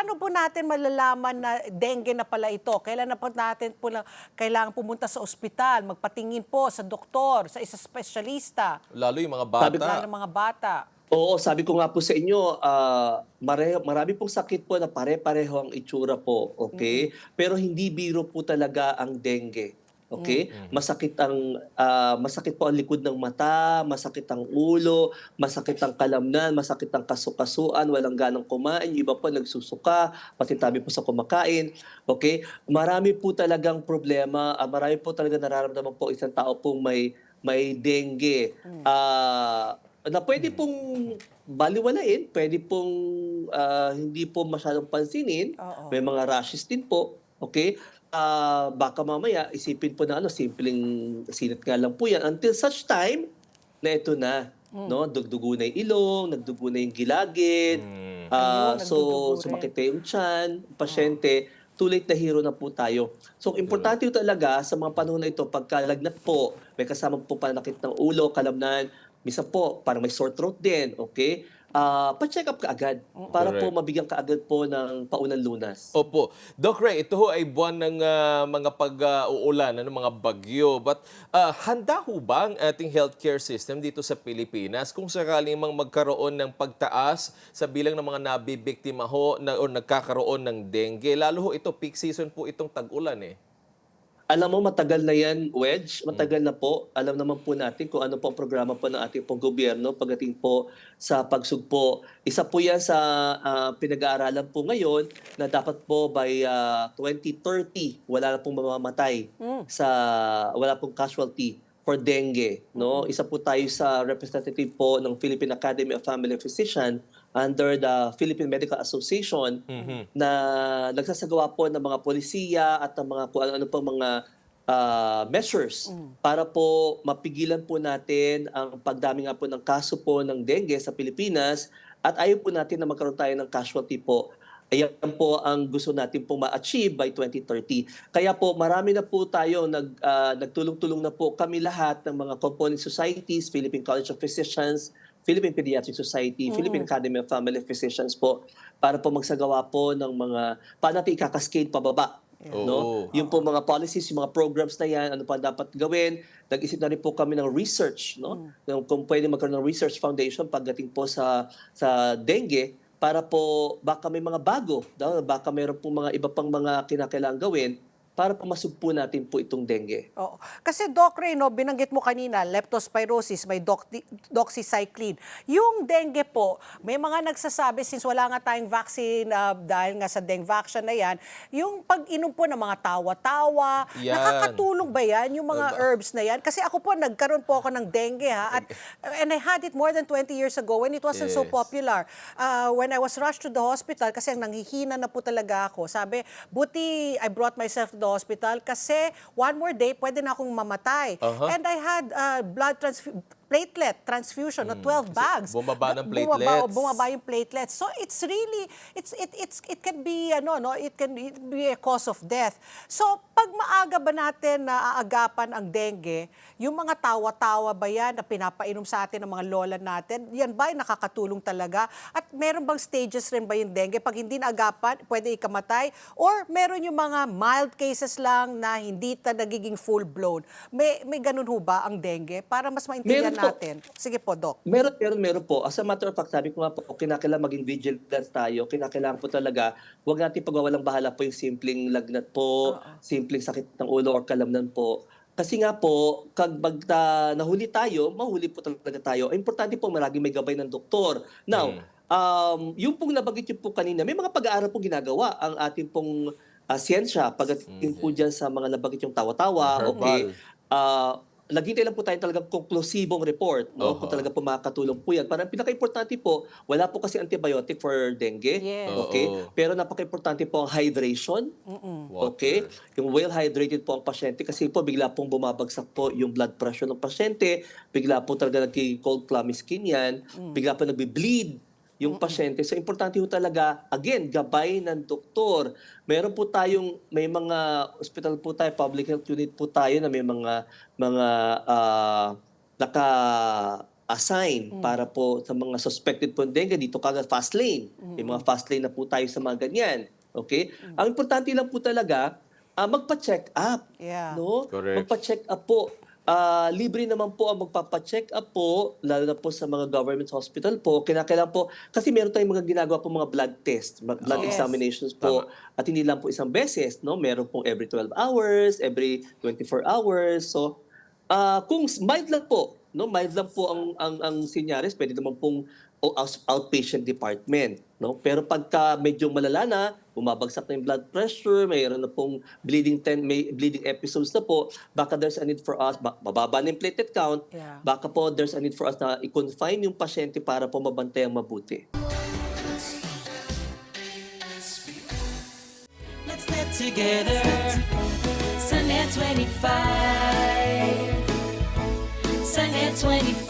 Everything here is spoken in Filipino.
paano po natin malalaman na dengue na pala ito? Kailan na po natin po na, kailangan pumunta sa ospital, magpatingin po sa doktor, sa isa espesyalista, Lalo yung mga Sabi bata. lalo ng mga bata. Oo, sabi ko nga po sa inyo, ah, mare- marami pong sakit po na pare-pareho ang itsura po, okay? Pero hindi biro po talaga ang dengue. Okay? Masakit ang ah, masakit po ang likod ng mata, masakit ang ulo, masakit ang kalamnan, masakit ang kasukasuan, walang ganang kumain, iba po nagsusuka, pati tabi po sa kumakain. Okay? Marami po talagang problema, ah, marami po talaga nararamdaman po isang tao pong may may dengue. Ah, na pwede pong baliwalain, pwede pong ah, hindi po masyadong pansinin. Oo. May mga rashes din po. Okay? Ah, baka mamaya isipin po na ano, simpleng sinit nga lang po yan until such time na ito na. No, dugdugo na yung ilong, nagdugo na yung gilagid. Mm. Ah, Ayun, so sumakit na yung tiyan, pasyente, too late na hero na po tayo. So importante yung talaga sa mga panahon na ito, pagkalagnat po, may kasama po panakit ng ulo, kalamnan, misa po, parang may sore throat din, okay? Ah, pa-check up ka agad para po Correct. mabigyan ka agad po ng paunang lunas. Opo. Doc Ray, ito ho ay buwan ng ah, mga pag-uulan, ano, mga bagyo. But ah, handa ho ba ang ating healthcare system dito sa Pilipinas kung sakaling mang magkaroon ng pagtaas sa bilang ng mga nabibiktima ho na, o nagkakaroon ng dengue? Lalo ho ito, peak season po itong tag-ulan eh. Alam mo, matagal na yan, Wedge. Matagal na po. Alam naman po natin kung ano po ang programa po ng ating pong gobyerno pagdating po sa pagsugpo. Isa po yan sa ah, pinag-aaralan po ngayon na dapat po by ah, 2030, wala na pong mamamatay sa wala pong casualty for dengue. No? Isa po tayo sa representative po ng Philippine Academy of Family Physician under the Philippine Medical Association na nagsasagawa po ng mga polisiya at ng mga kung ano-ano po mga ah, measures para po mapigilan po natin ang pagdami nga po ng kaso po ng dengue sa Pilipinas at ayaw po natin na magkaroon tayo ng casualty po. Ayan po ang gusto natin po ma-achieve by 2030. Kaya po marami na po tayo nag, ah, nagtulong-tulong na po kami lahat ng mga component societies, Philippine College of Physicians, Philippine Pediatric Society, Philippine Academy of Family Physicians po para po magsagawa po ng mga paano natin ikakaskade pababa. Oo. No? Yung po mga policies, yung mga programs na yan, ano pa dapat gawin. Nag-isip na rin po kami ng research, no? Kung- Kung pwede magkaroon ng research foundation pagdating po sa sa dengue para po baka may mga bago, baka mayroon po mga iba pang mga kinakailangan gawin para po masugpo natin po itong dengue. Oo. Kasi Doc Ray, no, binanggit mo kanina, leptospirosis, may doc- doxycycline. Yung dengue po, may mga nagsasabi, since wala nga tayong vaccine, ah, dahil nga sa dengue vaccine na yan, yung pag-inom po ng mga tawa-tawa, Yan. nakakatulong ba yan, yung mga herbs na yan? Kasi ako po, nagkaroon po ako ng dengue, ha? At, and I had it more than 20 years ago when it wasn't so Yes. popular. Ah, when I was rushed to the hospital, kasi nanghihina na po talaga ako, sabi, buti I brought myself to the hospital kasi one more day, pwede na akong mamatay. Aha. And I had uh, blood transfusion platelet transfusion na 12 bags. bumaba ng Bu- Bumaba, platelets. bumaba yung platelets. So it's really it's it it's it can be ano no, it can be- be a cause of death. So pag maaga ba natin na aagapan ang dengue, yung mga tawa-tawa ba yan na pinapainom sa atin ng mga lola natin, yan ba ay nakakatulong talaga? At meron bang stages rin ba yung dengue? Pag hindi naagapan, pwede ikamatay? Or meron yung mga mild cases lang na hindi ta nagiging full-blown? May, may ganun ho ba ang dengue? Para mas maintindihan Meron. Natin. Sige po, Doc. Meron, meron, meron po. As a matter of fact, sabi ko nga po, kinakailangan maging vigilant tayo. Kinakailangan po talaga, huwag natin pagwawalang bahala po yung simpleng lagnat po, simpleng sakit ng ulo or kalamnan po. Kasi nga po, kag bagta nahuli tayo, mahuli po talaga tayo. Importante po maragi may gabay ng doktor. Now, um, yung pong nabanggit yung po kanina, may mga pag-aaral po ginagawa ang ating pong ah, siyensya pagdating po dyan sa mga nabanggit yung tawa-tawa. Herbal. Okay. Ah, Naghintay lang po tayo talagang konklusibong report. No? Oho. Kung talaga po makakatulong po yan. Parang pinaka-importante po, wala po kasi antibiotic for dengue. Yes. Okay? Oo. Pero napaka-importante po ang hydration. Water. Okay? Yung well hydrated po ang pasyente kasi po bigla pong bumabagsak po yung blood pressure ng pasyente, bigla po talaga nagki-cold clammy skin yan, bigla po nagbi-bleed yung pasyente. So importante po talaga, again, gabay ng doktor. Meron po tayong, may mga hospital po tayo, public health unit po tayo na may mga, mga ah, naka assign para po sa mga suspected po ng dengue dito kagad fast lane. May mga fast lane na po tayo sa mga ganyan. Okay? Ang importante lang po talaga, ah, magpa-check up. Yeah. No? Correct. Magpa-check up po. Ah, libre naman po ang magpapa-check up po, lalo na po sa mga government hospital po. Kinakailangan po, kasi meron tayong mga ginagawa po mga blood test, blood Yes. examinations po. At hindi lang po isang beses, no? Meron pong every 12 hours, every 24 hours. So, ah kung mild lang po, no? Mild lang po ang ang ang sinyaris, pwede naman pong o- out- outpatient department, no? Pero pagka medyo malala na, bumabagsak na yung blood pressure, mayroon na pong bleeding ten, may bleeding episodes na po, baka there's a need for us, ba- bababa na yung platelet count, Yeah. baka po there's a need for us na i-confine yung pasyente para po mabantayan mabuti. Let's get together. Sunnet 25. Sunnet 25.